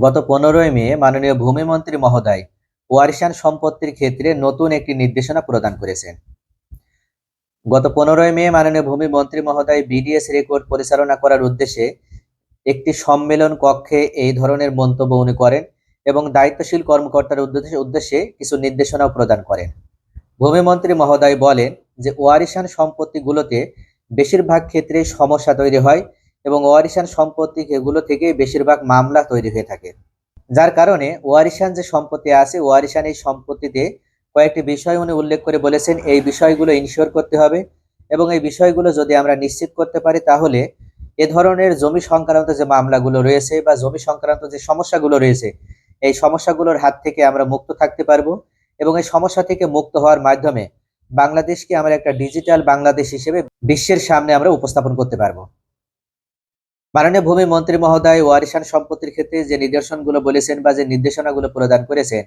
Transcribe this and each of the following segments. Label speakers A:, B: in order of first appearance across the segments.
A: গত পনেরোই মে মাননীয় ভূমিমন্ত্রী মহোদয় ওয়ারিশান সম্পত্তির ক্ষেত্রে নতুন একটি নির্দেশনা প্রদান করেছেন। গত পনেরোই মে মাননীয় ভূমিমন্ত্রী মহোদয় বিডিএস রেকর্ড পরিচালনা করার উদ্দেশ্যে একটি সম্মেলন কক্ষে এই ধরনের মন্তব্য উনি করেন এবং দায়িত্বশীল কর্মকর্তার উদ্দেশ্যে উদ্দেশ্যে কিছু নির্দেশনাও প্রদান করেন। ভূমিমন্ত্রী মহোদয় বলেন যে ওয়ারিশান সম্পত্তিগুলোতে বেশিরভাগ ক্ষেত্রেই সমস্যা তৈরি হয় এবং ওয়ারিশান সম্পত্তি এগুলো থেকে বেশিরভাগ মামলা তৈরি হয়ে থাকে। যার কারণে ওয়ারিশান যে সম্পত্তি আছে, ওয়ারিশান এই সম্পত্তিতে কয়েকটি বিষয় উনি উল্লেখ করে বলেছেন, এই বিষয়গুলো ইনশিওর করতে হবে এবং এই বিষয়গুলো যদি আমরা নিশ্চিত করতে পারি তাহলে এ ধরনের জমি সংক্রান্ত যে মামলাগুলো রয়েছে বা জমি সংক্রান্ত যে সমস্যাগুলো রয়েছে, এই সমস্যাগুলোর হাত থেকে আমরা মুক্ত থাকতে পারব এবং এই সমস্যা থেকে মুক্ত হওয়ার মাধ্যমে বাংলাদেশকে আমরা একটা ডিজিটাল বাংলাদেশ হিসেবে বিশ্বের সামনে আমরা উপস্থাপন করতে পারব। মাননীয় ভূমি মন্ত্রী মহোদয় ওয়ারিশান সম্পত্তির ক্ষেত্রে যে নিদর্শনগুলো বলেছেন বা যে নির্দেশনাগুলো প্রদান করেছেন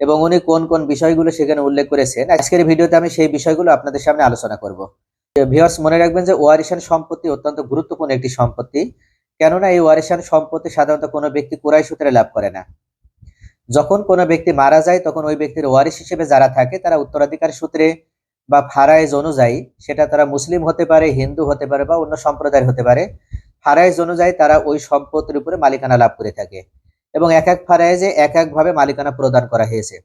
A: এবং উনি কোন কোন বিষয়গুলো সেখানে উল্লেখ করেছেন, আজকের ভিডিওতে আমি সেই বিষয়গুলো আপনাদের সামনে আলোচনা করব। ভিউয়ার্স মনে রাখবেন যে ওয়ারিশান সম্পত্তি অত্যন্ত গুরুত্বপূর্ণ একটি সম্পত্তি, কেননা এই ওয়ারিশান সম্পত্তি সাধারণত কোনো ব্যক্তি কোরাই সূত্রে লাভ করে না। যখন কোনো ব্যক্তি মারা যায়, তখন ওই ব্যক্তির ওয়ারিশ হিসেবে যারা থাকে, তারা উত্তরাধিকার সূত্রে বা ফারাইজ অনুযায়ী, সেটা তারা মুসলিম হতে পারে, হিন্দু হতে পারে বা অন্য সম্প্রদায়ের হতে পারে ফারাইজ অনুযায়ী তারা ওই সম্পত্তির উপরে মালিকানা লাভ করে থাকে এবং এক এক ফারাইজে এক একভাবে মালিকানা প্রদান করা হয়েছে।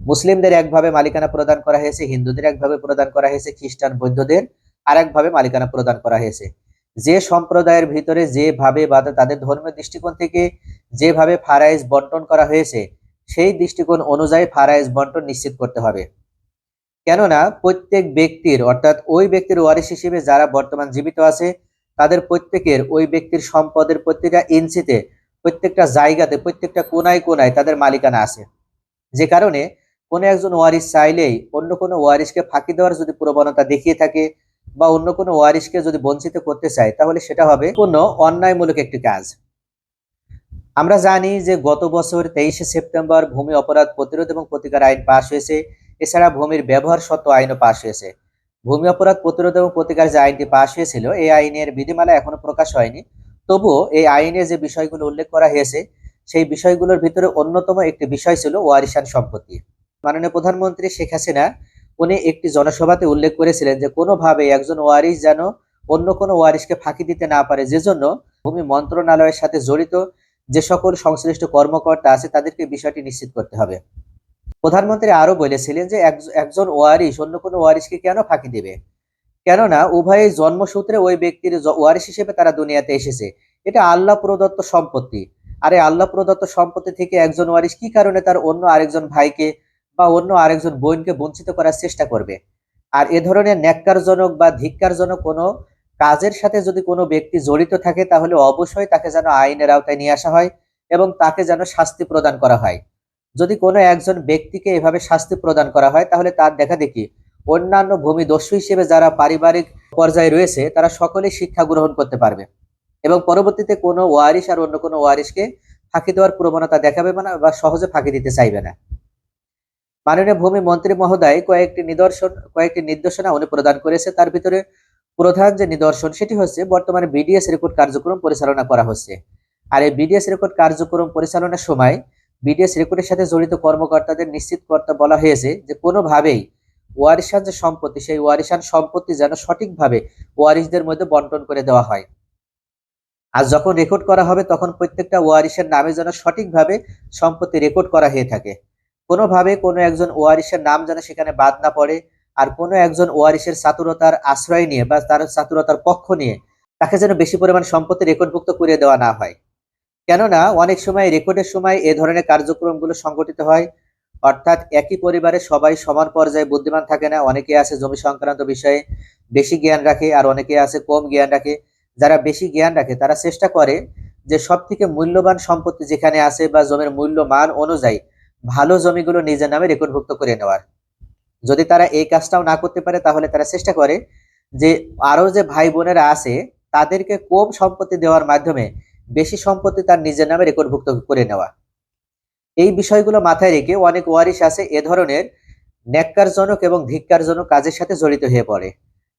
A: মুসলিমদের একভাবে মালিকানা প্রদান করা হয়েছে, হিন্দুদের একভাবে প্রদান করা হয়েছে, খ্রিস্টান বৌদ্ধদের আর একভাবে মালিকানা প্রদান করা হয়েছে। যে সম্প্রদায়ের ভিতরে যেভাবে বা তাদের ধর্মের দৃষ্টিকোণ থেকে যেভাবে ফারাইজ বন্টন করা হয়েছে, সেই দৃষ্টিকোণ অনুযায়ী ফারাইজ বন্টন নিশ্চিত করতে হবে। কেননা প্রত্যেক ব্যক্তির, অর্থাৎ ওই ব্যক্তির ওয়ারিশ হিসেবে যারা বর্তমান জীবিত আছে তাদের প্রত্যেকের, ওই ব্যক্তির সম্পদের প্রত্যেকটা ইঞ্চিতে, প্রত্যেকটা জায়গাতে, প্রত্যেকটা কোনায় কোনায় তাদের মালিকানা আছে। যে কারণে কোনো একজন ওয়ারিশ চাইলেই অন্য কোনো ওয়ারিশকে ফাঁকি দেওয়ার যদি প্রবণতা দেখিয়ে থাকে বা অন্য কোনো ওয়ারিশকে যদি বঞ্চিত করতে চায়, তাহলে সেটা হবে কোনো অন্যায়মূলক একটি কাজ। আমরা জানি যে গত বছর তেইশে সেপ্টেম্বর ভূমি অপরাধ প্রতিরোধ এবং প্রতিকার আইন পাশ হয়েছে। এছাড়া ভূমির ব্যবহার সত্ত্ব আইনও পাশ হয়েছে। ভূমি অপরাধ প্রতিরোধ এবং প্রতিকার যে আইনটি পাশ হয়েছিল, এই আইনের বিধিমালা এখনও প্রকাশ হয়নি। তবুও এই আইনে যে বিষয়গুলো উল্লেখ করা হয়েছে, সেই বিষয়গুলোর ভিতরে অন্যতম একটি বিষয় ছিল ওয়ারিশান সম্পত্তি। মাননীয় প্রধানমন্ত্রী শেখ হাসিনা, উনি একটি জনসভাতে উল্লেখ করেছিলেন যে কোনোভাবে একজন ওয়ারিশ যেন অন্য কোনো ওয়ারিশকে ফাঁকি দিতে না পারে, যে জন্য ভূমি মন্ত্রণালয়ের সাথে জড়িত যে সকল সংশ্লিষ্ট কর্মকর্তা আছে, তাদেরকে বিষয়টি নিশ্চিত করতে হবে। প্রধানমন্ত্রী আরও বলেছিলেন যে একজন ওয়ারিশ, অন্য কোনো ওয়ারিশকে কেন ফাঁকি দেবে? কেননা উভয় জন্মসূত্রে ওই ব্যক্তির ওয়ারিশ হিসেবে তারা দুনিয়াতে এসেছে। এটা আল্লাহ প্রদত্ত সম্পত্তি। আর আল্লাহ প্রদত্ত সম্পত্তি থেকে একজন ওয়ারিশ কি কারণে তার অন্য আরেকজন ভাইকে বা অন্য আরেকজন বোনকে বঞ্চিত করার চেষ্টা করবে? আর এ ধরনের ন্যাক্কারজনক বা ধিক্কারজনক কোনো কাজের সাথে যদি কোনো ব্যক্তি জড়িত থাকে, তাহলে অবশ্যই তাকে যেন আইনের আওতায় নিয়ে আসা হয় এবং তাকে যেন শাস্তি প্রদান করা হয়। যদি কোনো একজন ব্যক্তিকে এভাবে শাস্তি প্রদান করা হয়, তাহলে তার দেখা দেখি অন্যান্য ভূমি দস্যু হিসেবে যারা পারিবারিক পর্যায়ে রয়েছে, তারা সকলেই শিক্ষা গ্রহণ করতে পারবে। এবং পরবর্তীতে কোনো ওয়ারিশ আর অন্য কোনো ওয়ারিশকে ফাঁকি দেওয়ার প্রবণতা দেখাবে না বা সহজে ফাঁকি দিতে চাইবে না। মাননীয় ভূমি মন্ত্রী মহোদয় কয়েকটি নিদর্শন, কয়েকটি নির্দেশনা উনি প্রদান করেছে। তার ভিতরে প্রধান যে নিদর্শন, সেটি হচ্ছে বর্তমানে বিডিএস রেকর্ড কার্যক্রম পরিচালনা করা হচ্ছে। আর এই বিডিএস রেকর্ড কার্যক্রম পরিচালনার সময় বিডিএস রেকর্ডের সাথে জড়িত কর্মকর্তাদের নিশ্চিত করতে বলা হয়েছে যে কোনোভাবেই ওয়ারিশান যে সম্পত্তি, সেই ওয়ারিশান সম্পত্তি যেন সঠিকভাবে ওয়ারিশদের মধ্যে বন্টন করে দেওয়া হয়। আর যখন রেকর্ড করা হবে, তখন প্রত্যেকটা ওয়ারিশের নামে যেন সঠিকভাবে সম্পত্তি রেকর্ড করা হয়ে থাকে। কোনোভাবে কোনো একজন ওয়ারিশের নাম যেন সেখানে বাদ না পড়ে, আর কোনো একজন ওয়ারিশের চাতুরতার আশ্রয় নিয়ে বা তার চাতুরতার পক্ষ নিয়ে তাকে যেন বেশি পরিমাণ সম্পত্তি রেকর্ডভুক্ত করে দেওয়া না হয়। কেননা অনেক সময় রেকর্ডের সময় এ ধরনের কার্যক্রমগুলো সংগঠিত হয়। অর্থাৎ একই পরিবারে সবাই সমান পর্যায়ে বুদ্ধিমান থাকে না, অনেকে আছে জমি সংক্রান্ত বিষয়ে বেশি জ্ঞান রাখে আর অনেকে আছে কম জ্ঞান রাখে। যারা বেশি জ্ঞান রাখে, তারা চেষ্টা করে যে সব থেকে মূল্যবান সম্পত্তি যেখানে আছে বা জমির মূল্য মান অনুযায়ী ভালো জমিগুলো নিজের নামে রেকর্ডভুক্ত করে নেওয়ার। যদি তারা এই কাজটাও না করতে পারে, তাহলে তারা চেষ্টা করে যে আরও যে ভাই বোনেরা আছে, তাদেরকে কম সম্পত্তি দেওয়ার মাধ্যমে বেশি সম্পত্তি তার নিজের নামে রেকর্ডভুক্ত করে নেওয়া। এই বিষয়গুলো মাথায় রেখে অনেক ওয়ারিশ আছে এ ধরনের ন্যাক্কারজনক এবং ধিক্কারজনক কাজের সাথে জড়িত হয়ে পড়ে।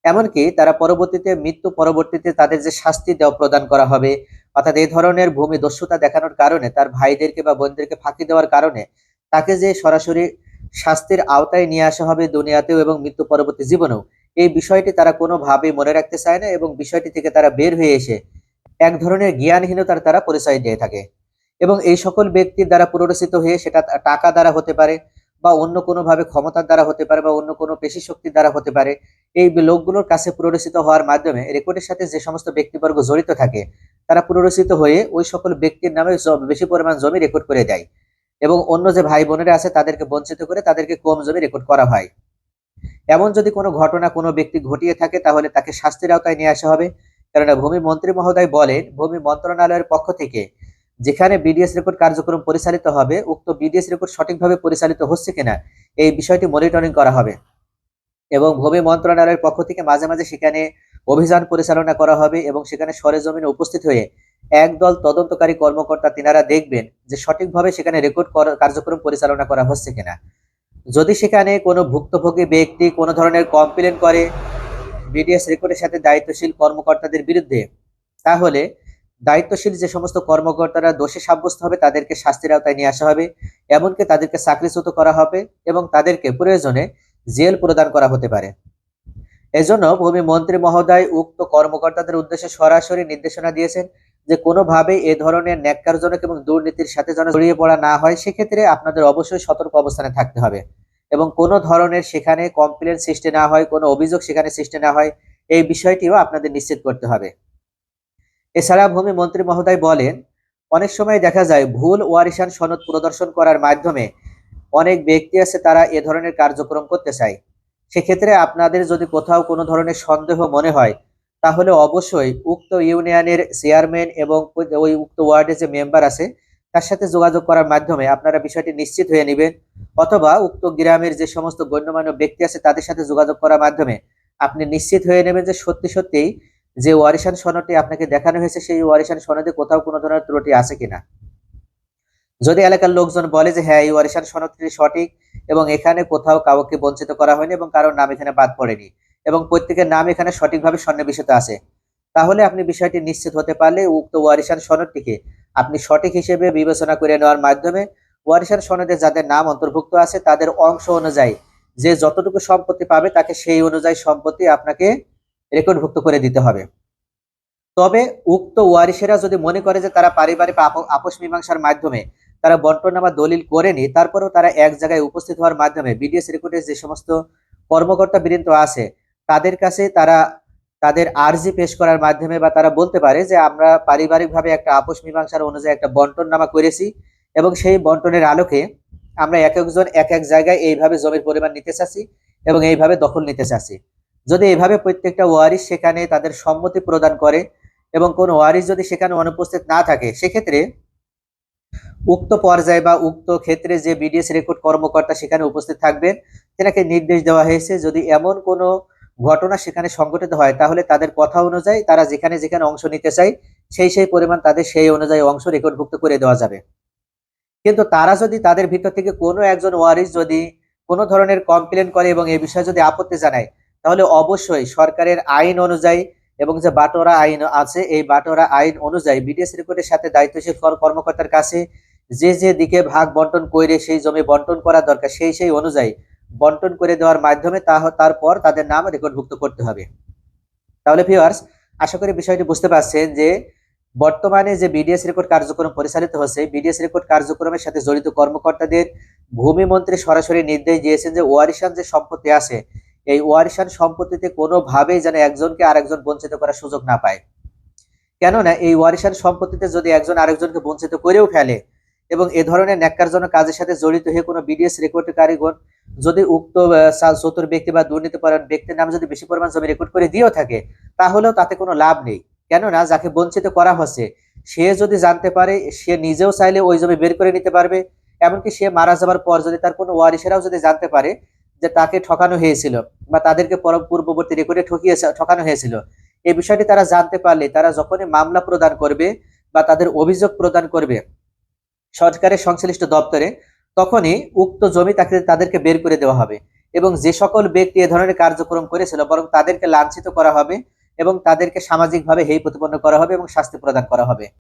A: এমনকি তারা পরবর্তীতে মৃত্যু পরবর্তীতে তাদের যে শাস্তি দেওয়া প্রদান করা হবে, অর্থাৎ এই ধরনের ভূমি দস্যুতা দেখানোর কারণে, তার ভাইদেরকে বা বোনদেরকে ফাঁকি দেওয়ার কারণে তাকে যে সরাসরি শাস্তির আওতায় নিয়ে আসা হবে দুনিয়াতেও এবং মৃত্যু পরবর্তী জীবনেও, এই বিষয়টি তারা কোনোভাবেই মনে রাখতে চায় না এবং বিষয়টি থেকে তারা বের হয়ে এসে এক ধরনের জ্ঞানহীনতার তারা পরিচয় দিয়ে থাকে। এবং এই সকল ব্যক্তির দ্বারা পুনরচিত হয়ে সেটা টাকা দ্বারা হতে পারে বা অন্য কোনোভাবে ক্ষমতার দ্বারা হতে পারে বা অন্য কোনো পেশি শক্তির দ্বারা হতে পারে, এই লোকগুলোর কাছে পুনরচিত হওয়ার মাধ্যমে রেকর্ডের সাথে যে সমস্ত ব্যক্তিবর্গ জড়িত থাকে, তারা পুনরচিত হয়ে ওই সকল ব্যক্তির নামে বেশি পরিমাণ জমি রেকর্ড করে দেয়। এবং অন্য যে ভাই বোনেরা আছে তাদেরকে বঞ্চিত করে তাদেরকে কম জমি রেকর্ড করা হয়। এমন যদি কোনো ঘটনা কোনো ব্যক্তি ঘটিয়ে থাকে তাহলে তাকে শাস্তির আওতায় নিয়ে আসা হবে। কেননা ভূমি মন্ত্রী মহোদয় বলেন, ভূমি মন্ত্রণালয়ের পক্ষ থেকে যেখানে বিডিএস রেকর্ড কার্যক্রম পরিচালিত হবে, উক্ত বিডিএস রেকর্ড সঠিকভাবে পরিচালিত হচ্ছে কিনা, এই বিষয়টি মনিটরিং করা হবে। এবং ভূমি মন্ত্রণালয়ের পক্ষ থেকে মাঝে মাঝে সেখানে অভিযান পরিচালনা করা হবে এবং সেখানে সরেজমিনে উপস্থিত হয়ে একদল তদন্তকারী কর্মকর্তা তিনারা দেখবেন যে সঠিকভাবে সেখানে রেকর্ড করা- কার্যক্রম পরিচালনা করা হচ্ছে কিনা। যদি সেখানে কোনো ভুক্তভোগী ব্যক্তি কোনো ধরনের কমপ্লেন করে বিডিএস রেকর্ডের সাথে দায়িত্বশীল কর্মকর্তাদের বিরুদ্ধে, তাহলে দায়িত্বশীল যে সমস্ত কর্মকর্তারা দোষী সাব্যস্ত হবে, তাদেরকে শাস্তির আওতায় নিয়ে আসা হবে, এমনকি তাদেরকে চাকরিচ্যুত করা হবে এবং তাদেরকে প্রয়োজনে জেল প্রদান করা হতে পারে। এজন্য ভূমি মন্ত্রী মহোদয় উক্ত কর্মকর্তাদের উদ্দেশ্যে সরাসরি নির্দেশনা দিয়েছেন যে কোনোভাবে এ ধরনের ন্যাক্কারজনক এবং দুর্নীতির সাথে যেন জড়িয়ে পড়া না হয়, সেক্ষেত্রে আপনাদের অবশ্যই সতর্ক অবস্থানে থাকতে হবে। এবং কোনো ধরনের সেখানে কমপ্লেন সৃষ্টি না হয়, কোনো অভিযোগ সেখানে সৃষ্টি না হয়, এই বিষয়টিও আপনাদের নিশ্চিত করতে হবে। এছাড়া ভূমি মন্ত্রী মহোদয় বলেন, অনেক সময় দেখা যায় ভুল ওয়ারিশান সনদ প্রদর্শন করার মাধ্যমে অনেক ব্যক্তি আছে তারা এ ধরনের কার্যক্রম করতে চায়। সেক্ষেত্রে আপনাদের যদি কোথাও কোনো ধরনের সন্দেহ মনে হয়, তাহলে অবশ্যই উক্ত ইউনিয়নের চেয়ারম্যান এবং ওই উক্ত ওয়ার্ডে যে মেম্বার আছে তার সাথে যোগাযোগ করার মাধ্যমে আপনারা বিষয়টি নিশ্চিত হয়ে নেবেন। অথবা উক্ত গ্রামের যে সমস্ত গণ্যমান্য ব্যক্তি আছে, তাদের সাথে যোগাযোগ করার মাধ্যমে আপনি নিশ্চিত হয়ে নেবেন যে সত্যি সত্যিই যে ওয়ারিশান সনদটি আপনাকে দেখানো হয়েছে, সেই ওয়ারিশান সনদে কোথাও কোনো ধরনের ত্রুটি আছে কিনা। যদি এলাকার লোকজন বলে যে হ্যাঁ এই ওয়ারিশান সনদটি সঠিক এবং এখানে কোথাও কাউকে বঞ্চিত করা হয়নি এবং কারোর নাম এখানে বাদ পড়েনি এবং প্রত্যেকের নাম এখানে সঠিকভাবে সন্নিবেশিত আছে, তাহলে আপনি বিষয়টি নিশ্চিত হতে পারলে উক্ত ওয়ারিশান সনদটিকে আপনি সঠিক হিসেবে বিবেচনা করে নেওয়ার মাধ্যমে ওয়ারিশান সনদে যাদের নাম অন্তর্ভুক্ত আছে, তাদের অংশ অনুযায়ী যে যতটুকু সম্পত্তি পাবে, তাকে সেই অনুযায়ী সম্পত্তি আপনাকে রেকর্ডভুক্ত করে দিতে হবে। তবে উক্ত ওয়ারিশেরা যদি মনে করে যে তারা পারিবারিক আপ- আপোষ মীমাংসার মাধ্যমে তারা বন্টনামা দলিল করেনি, তারপরেও তারা এক জায়গায় উপস্থিত হওয়ার মাধ্যমে বিডিএস রেকর্ডের যে সমস্ত কর্মকর্তা বৃন্দ আছে, তাদের কাছে তারা তাদের আর্জি পেশ করার মাধ্যমে বা তারা বলতে পারে যে আমরা পারিবারিকভাবে একটা আপোষ মীমাংসার অনুযায়ী একটা বন্টন নামা করেছি এবং সেই বন্টনের আলোকে আমরা এক একজন এক এক জায়গায় এইভাবে জমির পরিমাণ নিতে চাচ্ছি এবং এইভাবে দখল নিতে চাচ্ছি। যদি এইভাবে প্রত্যেকটা ওয়ারিশ সেখানে তাদের সম্মতি প্রদান করে এবং কোন ওয়ারিশ যদি সেখানে অনুপস্থিত না থাকে, সেক্ষেত্রে উক্ত পর্যায়ে বা উক্ত ক্ষেত্রে যে বিডিএস রেকর্ড কর্মকর্তা সেখানে উপস্থিত থাকবেন, তেনাকে নির্দেশ দেওয়া হয়েছে যদি এমন কোনো ঘটনা সেখানে সংঘটিত হয়, তাহলে তাদের কথা অনুযায়ী তারা যেখানে যেখানে অংশ নিতে চায়, সেই সেই পরিমাণ তাদের সেই অনুযায়ী অংশ রেকর্ডভুক্ত করে দেওয়া যাবে। কিন্তু তারা যদি তাদের ভিতর থেকে কোনো একজন ওয়ারিশ যদি কোনো ধরনের কমপ্লেন করে এবং এই বিষয়ে যদি আপত্তি জানায়, তাহলে অবশ্যই সরকারের আইন অনুযায়ী এবং যে বাটোরা আইন আছে, এই বাটোরা আইন অনুযায়ী বিডিএস রেকর্ডের সাথে দায়িত্বশীল কর- কর্মকর্তার কাছে যে যে দিকে ভাগ বন্টন করে সেই জমি বন্টন করা দরকার, সেই সেই অনুযায়ী বন্টন করে দেওয়ার মাধ্যমে তা তারপর তাদের নাম রেকর্ডভুক্ত করতে হবে। তাহলে ভিউয়ার্স আশা করি বিষয়টি বুঝতে পারছেন যে বর্তমানে যে বিডিএস রেকর্ড কার্যক্রম পরিচালিত হচ্ছে বিডিএস রেকর্ড কার্যক্রমের সাথে জড়িত কর্মকর্তাদের ভূমি মন্ত্রী সরাসরি নির্দেশ দিয়েছেন যে ওয়ারিশান যে সম্পত্তি আছে, এই ওয়ারিশান সম্পত্তিতে কোনোভাবেই যেন একজনকে আরেকজন বঞ্চিত করার সুযোগ না পায়। কেননা এই ওয়ারিশান সম্পত্তিতে যদি একজন আরেকজনকে বঞ্চিত করেও ফেলে এবং এ ধরনের ন্যাক্কারজনক কাজের সাথে জড়িত হয়ে কোনো বিডিএস রেকর্ড কারিগর যদি উক্ত চতুর ব্যক্তি বা দুর্নীতিপরায়ণ ব্যক্তির নামে যদি বেশি পরিমাণ জমি রেকর্ড করে দিয়েও থাকে, তাহলেও তাতে কোনো লাভ নেই। কেননা যাকে বঞ্চিত করা হচ্ছে, সে যদি জানতে পারে, সে নিজেও চাইলে ওই জমি বের করে নিতে পারবে। এমনকি সে মারা যাবার পর যদি তার কোনো ওয়ারিশেরাও যদি জানতে পারে যে তাকে ঠকানো হয়েছিল বা তাদেরকে পর- পূর্ববর্তী রেকর্ডে ঠকিয়েছে, ঠকানো হয়েছিল এই বিষয়টি তারা জানতে পারলে, তারা যখনই মামলা প্রদান করবে বা তাদের অভিযোগ প্রদান করবে সরকারের সংশ্লিষ্ট দপ্তরে তখনই উক্ত জমি তাকে তাদেরকে বের করে দেওয়া হবে এবং যে সকল ব্যক্তি এ ধরনের কার্যক্রম করেছিল বরং তাদেরকে লাঞ্ছিত করা হবে এবং তাদেরকে সামাজিকভাবে হেয় প্রতিপন্ন করা হবে এবং শাস্তি প্রদান করা হবে।